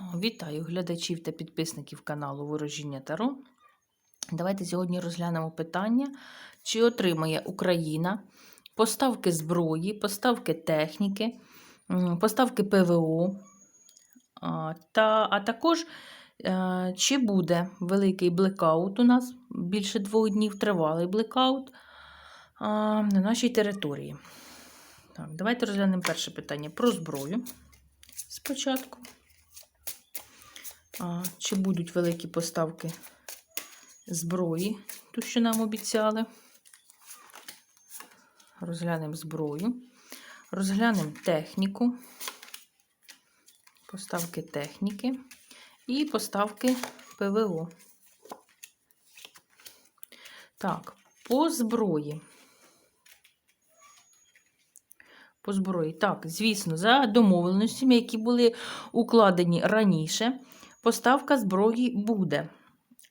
Вітаю глядачів та підписників каналу Ворожіння Таро. Давайте сьогодні розглянемо питання, чи отримає Україна поставки зброї, поставки техніки, поставки ПВО, та, а також е, чи буде великий блекаут у нас більше двох днів тривалий блекаут на нашій території. Так, давайте розглянемо перше питання про зброю спочатку. Чи будуть великі поставки зброї, ту, що нам обіцяли? Розглянемо зброю. Розглянемо техніку, поставки техніки і поставки ПВО. Так, по зброї. По зброї. Так, звісно, за домовленостями, які були укладені раніше, поставка зброї буде.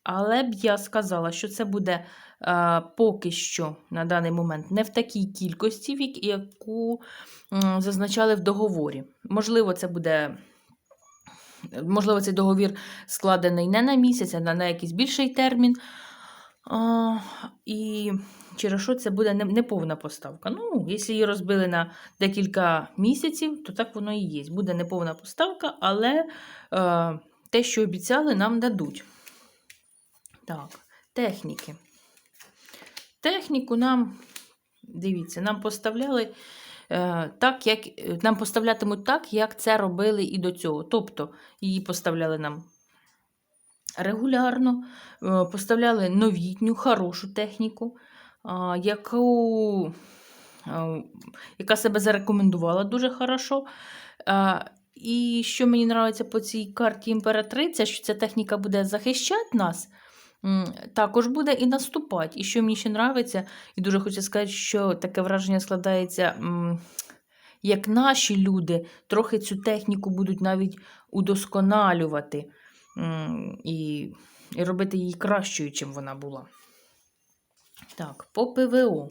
Але б я сказала, що це буде е, поки що на даний момент не в такій кількості, яку м, зазначали в договорі. Можливо, це буде. Можливо, цей договір складений не на місяць, а на, якийсь більший термін. А, і через що це буде не- неповна поставка. Ну, якщо її розбили на декілька місяців, то так воно і є. Буде неповна поставка, але е, те, що обіцяли, нам дадуть. Так, техніки. Техніку нам, дивіться, нам поставляли е, так, як нам поставлятимуть так, як це робили і до цього. Тобто, її поставляли нам регулярно, е, поставляли новітню, хорошу техніку, яку, е, яка себе зарекомендувала дуже хорошо. І що мені подобається по цій карті імператриця, що ця техніка буде захищати нас, також буде і наступати. І що мені ще подобається, і дуже хочу сказати, що таке враження складається, як наші люди трохи цю техніку будуть навіть удосконалювати і, і робити її кращою, чим вона була. Так, по ПВО.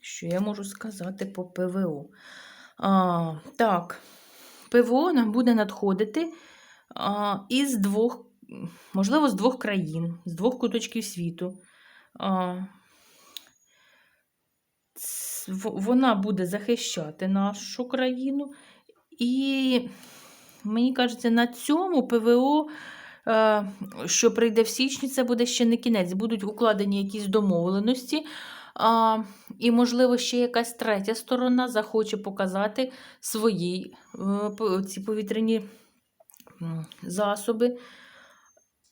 Що я можу сказати по ПВО? А, так, ПВО нам буде надходити із двох, можливо, з двох країн, з двох куточків світу. Вона буде захищати нашу країну. І мені кажеться, на цьому ПВО, е, що прийде в січні, це буде ще не кінець. Будуть укладені якісь домовленості. А, і, можливо, ще якась третя сторона захоче показати свої е, ці повітряні засоби.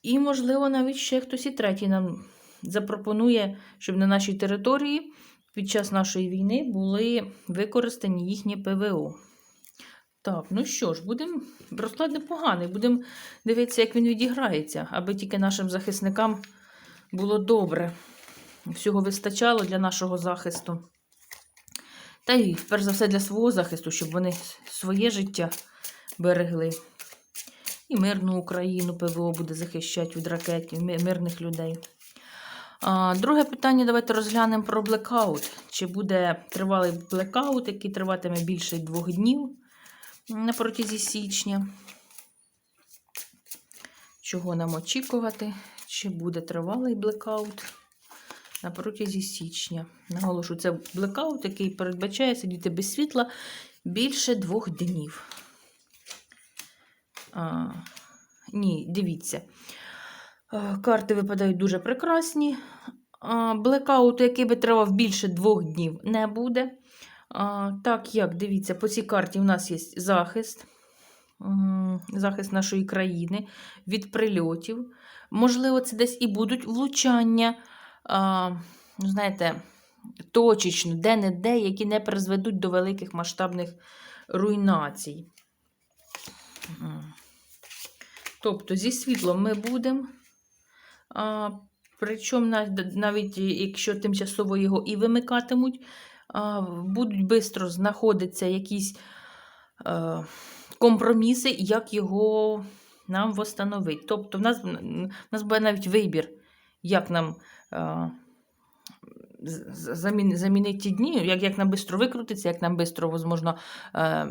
І, можливо, навіть ще хтось і третій нам запропонує, щоб на нашій території під час нашої війни були використані їхні ПВО. Так, ну що ж, будемо розклад непоганий. Будемо дивитися, як він відіграється, аби тільки нашим захисникам було добре. Всього вистачало для нашого захисту. Та й перш за все для свого захисту, щоб вони своє життя берегли. І мирну Україну ПВО буде захищати від ракетів, мирних людей. Друге питання давайте розглянемо про блекаут. Чи буде тривалий блекаут, який триватиме більше двох днів на протязі січня? Чого нам очікувати? Чи буде тривалий блекаут на протязі січня? Наголошу, це блекаут, який передбачає сидіти без світла більше двох днів. А, ні, дивіться. Карти випадають дуже прекрасні. Блекауту, який би тривав більше двох днів, не буде. Так як, дивіться, по цій карті в нас є захист. Захист нашої країни від прильотів. Можливо, це десь і будуть влучання, знаєте, точечно, де-не-де, які не призведуть до великих масштабних руйнацій. Тобто зі світлом ми будемо. Причому навіть якщо тимчасово його і вимикатимуть, будуть швидко знаходитися якісь компроміси, як його нам встановити. Тобто, в нас, в нас буде навіть вибір, як нам замін, замінити ті дні, як, як нам швидко викрутиться, як нам швидко, можливо, е,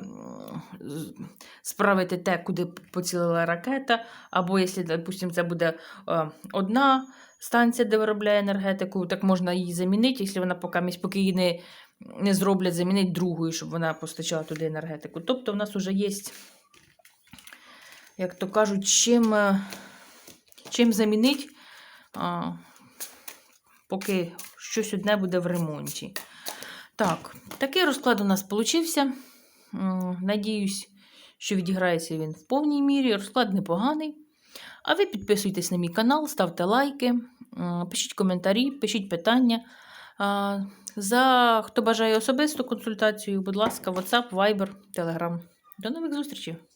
справити те, куди поцілила ракета, або якщо, допустимо, це буде е, одна станція, де виробляє енергетику, так можна її замінити, якщо вона поки, поки її не, не зроблять, замінити другою, щоб вона постачала туди енергетику. Тобто, в нас вже є, як то кажуть, чим, е, чим замінити, а, поки щось одне буде в ремонті. Так, такий розклад у нас получився. Надіюсь, що відіграється він в повній мірі. Розклад непоганий. А ви підписуйтесь на мій канал, ставте лайки, пишіть коментарі, пишіть питання. За хто бажає особисту консультацію, будь ласка, WhatsApp, Viber, Telegram. До нових зустрічей!